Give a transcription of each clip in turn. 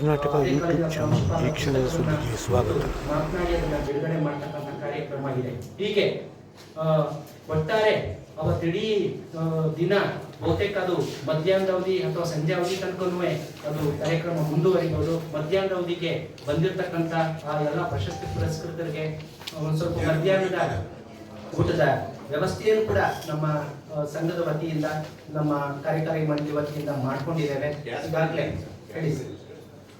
Karnataka YouTube channel ವೀಕ್ಷಣೆಯ ಸುದ್ದಿಗೆ ಸ್ವಾಗತ. ಬಿಡುಗಡೆ ಮಾಡ್ತಕ್ಕಂಥ ಕಾರ್ಯಕ್ರಮ ಇದೆ. ಹೀಗೆ ಒಟ್ಟಾರೆ ಅವತ್ತಿಡೀ ದಿನ ಬಹುತೇಕ ಅದು ಮಧ್ಯಾಹ್ನದ ಅವಧಿ ಅಥವಾ ಸಂಜೆ ಅವಧಿ ತನಕನೂ ಅದು ಕಾರ್ಯಕ್ರಮ ಮುಂದುವರಿಬಹುದು ಮಧ್ಯಾಹ್ನದ ಅವಧಿಗೆ ಬಂದಿರತಕ್ಕಂತ ಆ ಎಲ್ಲ ಪ್ರಶಸ್ತಿ ಪುರಸ್ಕೃತರಿಗೆ ಒಂದು ಸ್ವಲ್ಪ ಮಧ್ಯಾಹ್ನದ ಊಟದ ವ್ಯವಸ್ಥೆಯನ್ನು ಕೂಡ ನಮ್ಮ ಸಂಘದ ವತಿಯಿಂದ, ನಮ್ಮ ಕಾರ್ಯಕಾರಿ ಮಂಡಳಿ ವತಿಯಿಂದ ಮಾಡ್ಕೊಂಡಿದ್ದೇವೆ. ಈಗಾಗಲೇ ಹೇಳಿ.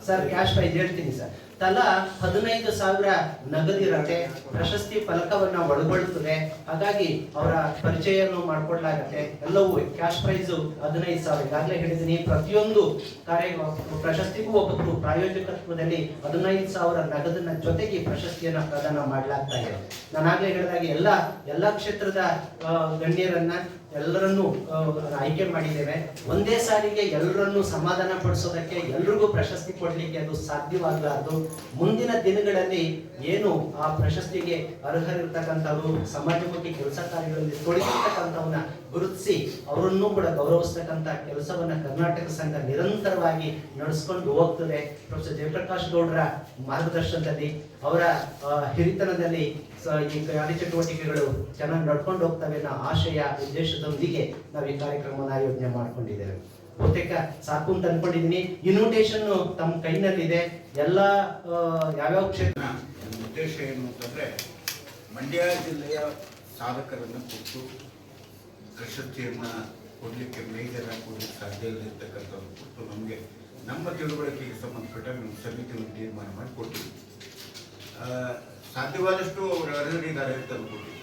ಸರ್, ಕ್ಯಾಶ್ ಪ್ರೈಸ್ ಹೇಳ್ತೀನಿ ಸರ್. ತಲಾ ಹದಿನೈದು ಸಾವಿರ ನಗದಿರತ್ತೆ ಪ್ರಶಸ್ತಿ ಫಲಕವನ್ನ ಒಳಗೊಳ್ಳುತ್ತದೆ ಹಾಗಾಗಿ ಅವರ ಪರಿಚಯವನ್ನು ಮಾಡಿಕೊಡ್ಲಾಗತ್ತೆ. ಎಲ್ಲವೂ ಕ್ಯಾಶ್ ಪ್ರೈಸ್ ಹದಿನೈದು ಸಾವಿರ. ಈಗಾಗಲೇ ಹೇಳಿದ್ದೀನಿ, ಪ್ರತಿಯೊಂದು ಕಾರ್ಯ ಪ್ರಶಸ್ತಿಗೂ ಒಬ್ಬರು ಪ್ರಾಯೋಜಕತ್ವದಲ್ಲಿ ಹದಿನೈದು ಸಾವಿರ ನಗದನ್ನ ಜೊತೆಗೆ ಪ್ರಶಸ್ತಿಯನ್ನ ಪ್ರದಾನ ಮಾಡಲಾಗ್ತಾ ಇದೆ. ನಾನಾಗಲೇ ಹೇಳಿದಾಗ ಎಲ್ಲ ಎಲ್ಲ ಕ್ಷೇತ್ರದ ಗಣ್ಯರನ್ನ ಎಲ್ಲರನ್ನೂ ಆಯ್ಕೆ ಮಾಡಿದ್ದೇವೆ. ಒಂದೇ ಸಾರಿಗೆ ಎಲ್ಲರನ್ನೂ ಸಮಾಧಾನ ಪಡಿಸೋದಕ್ಕೆ, ಎಲ್ರಿಗೂ ಪ್ರಶಸ್ತಿ ಕೊಡ್ಲಿಕ್ಕೆ ಅದು ಸಾಧ್ಯವಾಗಲಾರದು. ಮುಂದಿನ ದಿನಗಳಲ್ಲಿ ಏನು ಆ ಪ್ರಶಸ್ತಿಗೆ ಅರ್ಹರಿರ್ತಕ್ಕಂಥವ್ರು, ಸಮಾಜಮುಖಿ ಕೆಲಸ ಕಾರ್ಯಗಳಲ್ಲಿ ತೊಡಗಿರ್ತಕ್ಕಂಥವನ್ನ ಗುರುತಿಸಿ, ಅವರನ್ನೂ ಕೂಡ ಗೌರವಿಸ್ತಕ್ಕಂಥ ಕೆಲಸವನ್ನ ಕರ್ನಾಟಕ ಸಂಘ ನಿರಂತರವಾಗಿ ನಡೆಸ್ಕೊಂಡು ಹೋಗ್ತದೆ. ಪ್ರೊಫೆಸರ್ ಜಯಪ್ರಕಾಶ್ ಗೌಡರ ಮಾರ್ಗದರ್ಶನದಲ್ಲಿ, ಅವರ ಹಿರಿತನದಲ್ಲಿ ಸ- ಈ ಕಾರ್ಯಚಟುವಟಿಕೆಗಳು ಚೆನ್ನಾಗಿ ನಡ್ಕೊಂಡು ಹೋಗ್ತವೆ ಅನ್ನೋ ಆಶಯ ಉದ್ದೇಶದೊಂದಿಗೆ ನಾವು ಈ ಕಾರ್ಯಕ್ರಮವನ್ನು ಆಯೋಜನೆ ಮಾಡ್ಕೊಂಡಿದ್ದೇವೆ. ಬಹುತೇಕ ಸಾಕು ಅಂತ ಅನ್ಕೊಂಡಿದ್ದೀನಿ ಇನ್ವಿಟೇಷನ್ ತಮ್ಮ ಕೈನಲ್ಲಿದೆ. ಎಲ್ಲ ಯಾವ್ಯಾವ ಕ್ಷೇತ್ರ ಉದ್ದೇಶ ಏನು ಅಂತಂದ್ರೆ, ಮಂಡ್ಯ ಜಿಲ್ಲೆಯ ಸಾಧಕರನ್ನು ಕುರಿತು ಪ್ರಶಸ್ತಿಯನ್ನು ಕೊಡ್ಲಿಕ್ಕೆ ಮೇಜರ್ ಕೊಡಲಿಕ್ಕೆ ಸಾಧ್ಯ ಇರ್ತಕ್ಕಂಥವ್ರು ಕೊಟ್ಟು ನಮಗೆ ನಮ್ಮ ತಿಳುವಳಿಕೆಗೆ ಸಂಬಂಧಪಟ್ಟ ನಮ್ಮ ಸಮಿತಿಯನ್ನು ತೀರ್ಮಾನ ಮಾಡಿ ಕೊಟ್ಟಿದ್ದೀವಿ ಸಾಧ್ಯವಾದಷ್ಟು ಅವರು ಅರ್ಹರಿದ್ದಾರೆ ಕೊಟ್ಟಿವಿ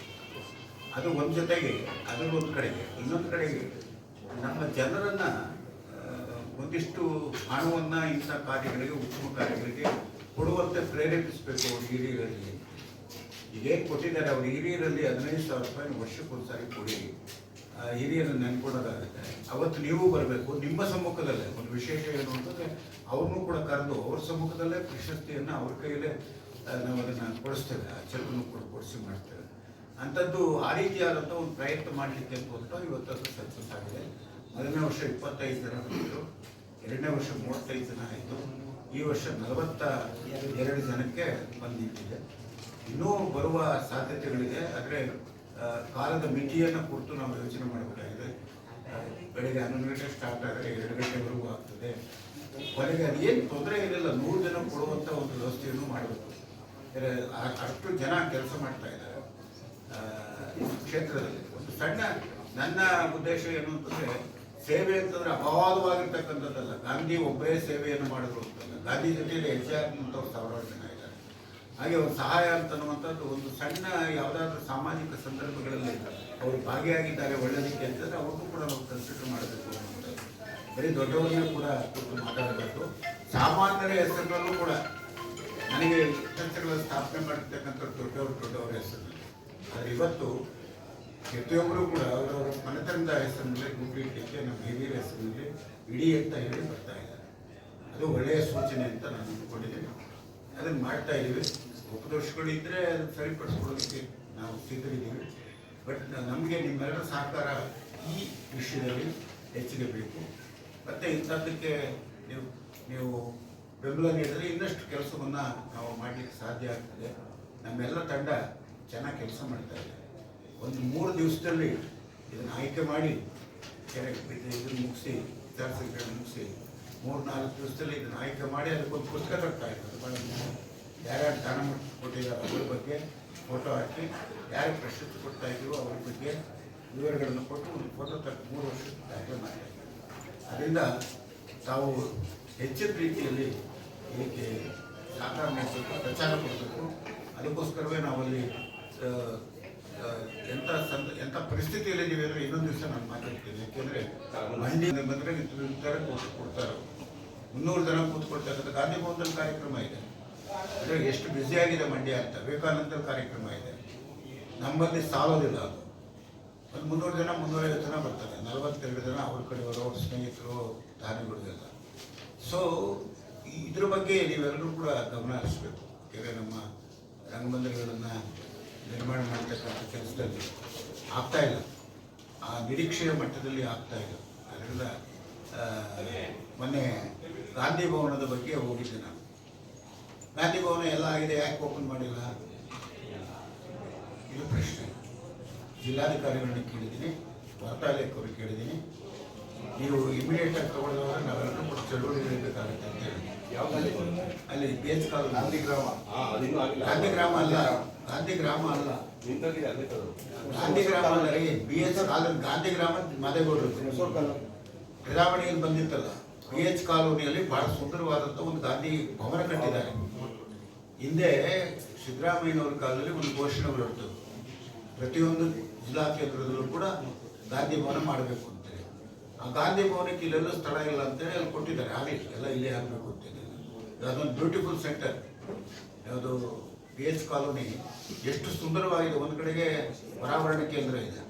ಅದು ಒಂದು ಜೊತೆಗೆ ಅದರ ಒಂದು ಕಡೆಗೆ, ಇನ್ನೊಂದು ಕಡೆಗೆ ನಮ್ಮ ಜನರನ್ನು ಒಂದಿಷ್ಟು ಹಣವನ್ನು ಇಂಥ ಕಾರ್ಯಗಳಿಗೆ, ಉತ್ತಮ ಕಾರ್ಯಗಳಿಗೆ ಕೊಡುವಂತೆ ಪ್ರೇರೇಪಿಸಬೇಕು ಅವರು ಹಿರಿಯರಲ್ಲಿ ಈಗೇನು ಕೊಟ್ಟಿದ್ದಾರೆ ಅವರು ಹಿರಿಯರಲ್ಲಿ ಹದಿನೈದು ಸಾವಿರ ರೂಪಾಯಿ ವರ್ಷಕ್ಕೊಂದ್ಸಾರಿ ಕೊಡಿ. ಹಿರಿಯರನ್ನು ನೆನ್ಕೊಡೋದಾಗುತ್ತೆ. ಅವತ್ತು ನೀವು ಬರಬೇಕು, ನಿಮ್ಮ ಸಮ್ಮುಖದಲ್ಲೇ. ಒಂದು ವಿಶೇಷ ಏನು ಅಂತಂದರೆ, ಅವ್ರನ್ನೂ ಕೂಡ ಕರೆದು ಅವ್ರ ಸಮ್ಮುಖದಲ್ಲೇ ಪ್ರಶಸ್ತಿಯನ್ನು ಅವ್ರ ಕೈಯಲ್ಲೇ ನಾವು ಅದನ್ನು ಕೊಡಿಸ್ತೇವೆ ಆ ಚೆಕ್ಕನ್ನು ಕೂಡ ಕೊಡಿಸಿ ಮಾಡ್ತೇವೆ ಅಂಥದ್ದು ಆ ರೀತಿಯಾದಂಥ ಒಂದು ಪ್ರಯತ್ನ ಮಾಡಲಿಕ್ಕೆ ಅಂತ ಇವತ್ತು ಅದು ಸಕ್ಸಸ್ ಆಗಿದೆ. ಮೊದಲನೇ ವರ್ಷ ಇಪ್ಪತ್ತೈದು ಜನ ಬಂದಿದ್ರು ಎರಡನೇ ವರ್ಷ ಮೂವತ್ತೈದು ಜನ ಆಯಿತು. ಈ ವರ್ಷ ನಲವತ್ತ ಎರಡು ಜನಕ್ಕೆ ಬಂದಿಟ್ಟಿದೆ ಇನ್ನೂ ಬರುವ ಸಾಧ್ಯತೆಗಳಿದೆ ಆದರೆ ಕಾಲದ ಮಿತಿಯನ್ನು ಕುರಿತು ನಾವು ಯೋಚನೆ ಮಾಡಬೇಕಾಗಿದೆ. ಬೆಳಿಗ್ಗೆ ಹನ್ನೊಂದು ಗಂಟೆ ಸ್ಟಾರ್ಟ್ ಆದರೆ ಎರಡು ಗಂಟೆವರೆಗೂ ಆಗ್ತದೆ. ಕೊನೆಗೆ ಅದೇನು ತೊಂದರೆ ಇರಲಿಲ್ಲ ನೂರು ಜನ ಕೊಡುವಂಥ ಒಂದು ವ್ಯವಸ್ಥೆಯನ್ನು ಮಾಡಬೇಕು. ಅಷ್ಟು ಜನ ಕೆಲಸ ಮಾಡ್ತಾ ಇದ್ದಾರೆ ಕ್ಷೇತ್ರದಲ್ಲಿ. ಒಂದು ಸಣ್ಣ ನನ್ನ ಉದ್ದೇಶ ಏನು ಅಂತಂದ್ರೆ, ಸೇವೆ ಅಂತಂದ್ರೆ ಅಪವಾದವಾಗಿರ್ತಕ್ಕಂಥದ್ದಲ್ಲ. ಗಾಂಧಿ ಒಬ್ಬರೇ ಸೇವೆಯನ್ನು ಮಾಡಿದ್ರು ಅಂತಲ್ಲ ಗಾಂಧಿ ಜೊತೆಯಲ್ಲಿ ಹಾಕುವಂಥವ್ರು ಸಾವಿರಾರು ಜನ ಇದ್ದಾರೆ. ಹಾಗೆ ಒಂದು ಸಹಾಯ ಅಂತನ್ನುವಂಥದ್ದು ಒಂದು ಸಣ್ಣ ಯಾವುದಾದ್ರೂ ಸಾಮಾಜಿಕ ಸಂದರ್ಭಗಳಲ್ಲಿ ಅವರು ಭಾಗಿಯಾಗಿದ್ದಾರೆ ಒಳ್ಳೆಯದಕ್ಕೆ ಅಂತಂದ್ರೆ ಅವ್ರಿಗೂ ಕೂಡ ನಾವು ಕನ್ಸಿಡರ್ ಮಾಡಬೇಕು ಅನ್ನುವಂಥದ್ದು. ಬರೀ ದೊಡ್ಡವರನ್ನೇ ಕೂಡ ಮಾತಾಡಬೇಕು ಸಾಮಾನ್ಯರ ಹೆಸರಿನಲ್ಲೂ ಕೂಡ ನನಗೆ ತಂತ್ರಗಳ ಸ್ಥಾಪನೆ ಮಾಡಿರ್ತಕ್ಕಂಥ ದೊಡ್ಡವರು, ದೊಡ್ಡವರ ಹೆಸರಿನಲ್ಲಿ ಆದರೆ ಇವತ್ತು ಪ್ರತಿಯೊಬ್ಬರು ಕೂಡ ಅವರವರ ಮನೆತನದ ಹೆಸರಿನಲ್ಲಿ ಗುಂಪು ಇಡಲಿಕ್ಕೆ ನಮ್ಮ ಹಿರಿಯರ ಹೆಸರಿನಲ್ಲಿ ಇಡೀ ಅಂತ ಹೇಳಿ ಬರ್ತಾ ಇದ್ದಾರೆ. ಅದು ಒಳ್ಳೆಯ ಸೂಚನೆ ಅಂತ ನಾನು ಅಂದ್ಕೊಂಡಿದ್ದೀನಿ. ಅದನ್ನು ಮಾಡ್ತಾ ಇದ್ದೀವಿ. ಉಪದೋಷಗಳು ಇದ್ದರೆ ಅದನ್ನು ಸರಿಪಡಿಸ್ಕೊಳ್ಳೋದಕ್ಕೆ ನಾವು ಸಿದ್ಧರಿದ್ದೀವಿ. ಬಟ್ ನಮಗೆ ನಿಮ್ಮೆಲ್ಲರ ಸಹಕಾರ ಈ ವಿಷಯದಲ್ಲಿ ಹೆಚ್ಚಿಗೆ ಬೇಕು. ಮತ್ತು ಇಂಥದ್ದಕ್ಕೆ ನೀವು ನೀವು ಬೆಂಬಲ ನೀಡಿದರೆ ಇನ್ನಷ್ಟು ಕೆಲಸವನ್ನು ನಾವು ಮಾಡಲಿಕ್ಕೆ ಸಾಧ್ಯ ಆಗ್ತದೆ. ನಮ್ಮೆಲ್ಲ ತಂಡ ಚೆನ್ನಾಗಿ ಕೆಲಸ ಮಾಡ್ತಾ ಇದೆ. ಒಂದು ಮೂರು ದಿವಸದಲ್ಲಿ ಇದನ್ನು ಆಯ್ಕೆ ಮಾಡಿ ಇದನ್ನು ಮುಗಿಸಿ ವಿಚಾರಸಂಕಿರಣ ಮುಗಿಸಿ ಮೂರು ನಾಲ್ಕು ದಿವಸದಲ್ಲಿ ಇದನ್ನು ಆಯ್ಕೆ ಮಾಡಿ ಅದಕ್ಕೊಂದು ಪುಸ್ತಕ ಕೊಡ್ತಾ ಇದ್ದಾರೆ. ಯಾರ್ಯಾರು ದಾನ ಕೊಟ್ಟಿದ್ದಾರೆ ಅವ್ರ ಬಗ್ಗೆ ಫೋಟೋ ಹಾಕಿ, ಯಾರು ಪ್ರಶಸ್ತಿ ಕೊಡ್ತಾ ಇದ್ದೀವೋ ಅವ್ರ ಬಗ್ಗೆ ವಿವರಗಳನ್ನು ಕೊಟ್ಟು ಒಂದು ಫೋಟೋ ತಕ್ಕ ಮೂರು ವರ್ಷದ ಆಯ್ಕೆ ಮಾಡ್ತಾ ಅದರಿಂದ ತಾವು ಹೆಚ್ಚಿನ ರೀತಿಯಲ್ಲಿ ಇದಕ್ಕೆ ಸಹಕಾರ ಮಾಡಬೇಕು, ಪ್ರಚಾರ ಕೊಡಬೇಕು. ಅದಕ್ಕೋಸ್ಕರವೇ ನಾವಲ್ಲಿ ಎಂಥ ಸಂದ ಎಂಥ ಪರಿಸ್ಥಿತಿಯಲ್ಲಿ ನೀವು ಅಂದರೆ ಇನ್ನೊಂದು ದಿವಸ ನಾನು ಮಾತಾಡ್ತೀನಿ. ಯಾಕೆಂದರೆ ಮಂಡಿ ಬಂದರೆ ಕೂತು ಕೊಡ್ತಾರೆ ಮುನ್ನೂರು ಜನ ಕೂತ್ಕೊಳ್ತಕ್ಕಂಥ ಗಾಂಧಿ ಭವನದಲ್ಲಿ ಕಾರ್ಯಕ್ರಮ ಇದೆ. ಅಂದರೆ ಎಷ್ಟು ಬ್ಯುಸಿಯಾಗಿದೆ ಮಂಡ್ಯ ಅಂತ ವಿವೇಕಾನಂದರ ಕಾರ್ಯಕ್ರಮ ಇದೆ. ನಮ್ಮಲ್ಲಿ ಸಾಲೋದಿಲ್ಲ ಅದು. ಒಂದು ಮುನ್ನೂರು ಜನ, ಮುನ್ನೂರೈವತ್ತು ಜನ ಬರ್ತಾರೆ. ನಲವತ್ತೆರಡು ಜನ ಅವ್ರ ಕಡೆಯವರು ಅವ್ರ ಸ್ನೇಹಿತರು ದಾನಿಗಳು ಎಲ್ಲ ಸೊ ಇದ್ರ ಬಗ್ಗೆ ನೀವೆಲ್ಲರೂ ಕೂಡ ಗಮನ ಹರಿಸ್ಬೇಕು. ಕೆರೆ ನಮ್ಮ ರಂಗಮಂದಿರಗಳನ್ನು ನಿರ್ಮಾಣ ಮಾಡ್ತಕ್ಕಂಥ ಕೆಲಸದಲ್ಲಿ ಆಗ್ತಾ ಇಲ್ಲ. ಆ ನಿರೀಕ್ಷೆಯ ಮಟ್ಟದಲ್ಲಿ ಆಗ್ತಾ ಇಲ್ಲ. ಅದರಿಂದ ಮೊನ್ನೆ ಗಾಂಧಿ ಭವನದ ಬಗ್ಗೆ ಹೋಗಿದ್ದೆ ನಾನು. ಗಾಂಧಿ ಭವನ ಎಲ್ಲ ಆಗಿದೆ, ಯಾಕೆ ಓಪನ್ ಮಾಡಿಲ್ಲ? ಇದು ಪ್ರಶ್ನೆ. ಜಿಲ್ಲಾಧಿಕಾರಿಗಳನ್ನ ಕೇಳಿದ್ದೀನಿ ವಾರ್ತಾಲೇಖರು ಕೇಳಿದ್ದೀನಿ. ನೀವು ಇಮಿಡಿಯೇಟ್ ಆಗಿ ತಗೊಳ್ಳೋದ್ರೆ ನಾವೆಲ್ಲರೂ ಕೂಡ ಚಳುವಳಿ ನಡೀಬೇಕಾಗುತ್ತೆ ಅಂತ ಹೇಳಿ. ಅಲ್ಲಿ ಬಿ ಎಚ್ ಕಾಲು ಗಾಂಧಿ ಗ್ರಾಮ. ಗಾಂಧಿ ಗ್ರಾಮ ಅಲ್ಲ. ಗಾಂಧಿ ಗ್ರಾಮ ಅಲ್ಲ. ಗಾಂಧಿ ಗ್ರಾಮ ಅಲ್ಲ. ರೀ ಬಿ ಎಚ್ ಕಾಲೋನಿ ಗಾಂಧಿ ಗ್ರಾಮ ಮದೇಗೌಡರು ಬಡಾವಣೆಯಲ್ಲಿ ಬಂದಿತ್ತಲ್ಲ. ಬಿ ಎಚ್ ಕಾಲೋನಿಯಲ್ಲಿ ಬಹಳ ಸುಂದರವಾದಂಥ ಒಂದು ಗಾಂಧಿ ಭವನ ಕಟ್ಟಿದ್ದಾರೆ. ಹಿಂದೆ ಸಿದ್ದರಾಮಯ್ಯನವ್ರ ಕಾಲದಲ್ಲಿ ಒಂದು ಘೋಷಣೆ ಹೊರಟು ಪ್ರತಿಯೊಂದು ಜಿಲ್ಲಾ ಕೇಂದ್ರದಲ್ಲೂ ಕೂಡ ಗಾಂಧಿ ಭವನ ಮಾಡಬೇಕು ಗಾಂಧಿ ಭವನಕ್ಕೆ ಇಲ್ಲೆಲ್ಲ ಸ್ಥಳ ಇಲ್ಲ ಅಂತೇಳಿ ಅಲ್ಲಿ ಕೊಟ್ಟಿದ್ದಾರೆ. ಆಗಲಿ ಎಲ್ಲ ಇಲ್ಲೇ ಆಗಬೇಕು ಅಂತೇಳಿ ಅದೊಂದು ಬ್ಯೂಟಿಫುಲ್ ಸೆಂಟರ್ ಯಾವುದು ಬಿ ಎಚ್ ಕಾಲೋನಿ. ಎಷ್ಟು ಸುಂದರವಾಗಿದೆ. ಒಂದು ಕಡೆಗೆ ಪರಾವರಣ ಕೇಂದ್ರ ಇದೆ.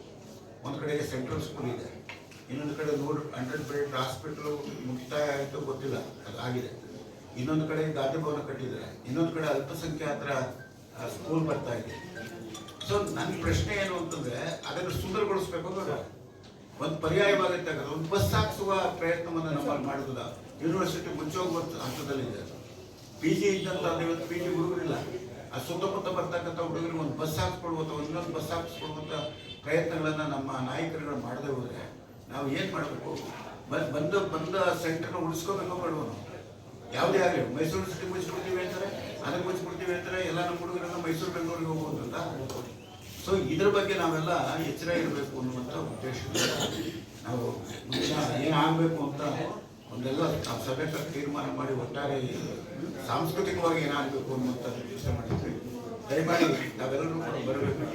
ಒಂದು ಕಡೆಗೆ ಸೆಂಟ್ರಲ್ ಸ್ಕೂಲ್ ಇದೆ. ಇನ್ನೊಂದು ಕಡೆ ನೂರು ಹಂಡ್ರೆಡ್ ಬೆಡ್ ಹಾಸ್ಪಿಟ್ಲು ಮುಕ್ತಾಯ ಆಯಿತು ಗೊತ್ತಿಲ್ಲ. ಅದು ಆಗಿದೆ. ಇನ್ನೊಂದು ಕಡೆ ಗಾಂಧಿ ಭವನ ಕಟ್ಟಿದ್ದಾರೆ. ಇನ್ನೊಂದು ಕಡೆ ಅಲ್ಪಸಂಖ್ಯಾತರ ಸ್ಕೂಲ್ ಬರ್ತಾ ಇದೆ. ಸೊ ನನ್ನ ಪ್ರಶ್ನೆ ಏನು ಅಂತಂದರೆ, ಅದನ್ನು ಸುಂದರಗೊಳಿಸ್ಬೇಕು ಬೇಡ ಒಂದು ಪರ್ಯಾಯವಾಗಿ ತೆಗೆದು ಒಂದು ಬಸ್ ಹಾಕಿಸುವ ಪ್ರಯತ್ನವನ್ನು ನಮ್ಮಲ್ಲಿ ಮಾಡಿದ ಯೂನಿವರ್ಸಿಟಿ ಮುಚ್ಚೋಗುವ ಹಂತದಲ್ಲಿದೆ ಪಿ ಜಿ ಇದ್ದಂತ ಇವತ್ತು ಪಿ ಜಿ ಹುಡುಗರಿಲ್ಲ. ಆ ಸುತ್ತಮುತ್ತ ಬರ್ತಕ್ಕಂಥ ಹುಡುಗರಿಗೆ ಒಂದು ಬಸ್ ಹಾಕ್ಸ್ಕೊಡುವಂಥ ಇನ್ನೊಂದು ಬಸ್ ಹಾಕ್ಸ್ಕೊಡುವಂಥ ಪ್ರಯತ್ನಗಳನ್ನು ನಮ್ಮ ನಾಯಕರುಗಳು ಮಾಡದೆ ಹೋದರೆ ನಾವು ಏನು ಮಾಡಬೇಕು? ಬಂದು ಬಂದು ಸೆಂಟರ್ನ ಉಳಿಸ್ಕೋಬೇಕು ಮಾಡುವನು. ಯಾವುದೇ ಆಗಲಿ, ಮೈಸೂರು ಸಿಟಿ ಮುಚ್ಚಿಬಿಡ್ತೀವಿ ಅಂತಾರೆ. ಅದಕ್ಕೆ ಮುಚ್ಚಿಬಿಡ್ತೀವಿ ಅಂತಾರೆ. ಎಲ್ಲ ನಮ್ಮ ಹುಡುಗರನ್ನ ಮೈಸೂರು, ಬೆಂಗಳೂರಿಗೆ ಹೋಗುವಂತ ಸೊ ಇದ್ರ ಬಗ್ಗೆ ನಾವೆಲ್ಲ ಎಚ್ಚರ ಇರಬೇಕು ಅನ್ನುವಂಥ ಉದ್ದೇಶ. ನಾವು ಏನಾಗಬೇಕು ಅಂತ ಒಂದೆಲ್ಲ ಸಭೆ ತೀರ್ಮಾನ ಮಾಡಿ ಒಟ್ಟಾರೆ ಸಾಂಸ್ಕೃತಿಕವಾಗಿ ಏನಾಗಬೇಕು ಅನ್ನುವಂಥ ಯೋಚನೆ ಮಾಡಿದ್ವಿ. ದಯಮಾಡಿ ನಾವೆಲ್ಲರೂ ಬರಬೇಕು.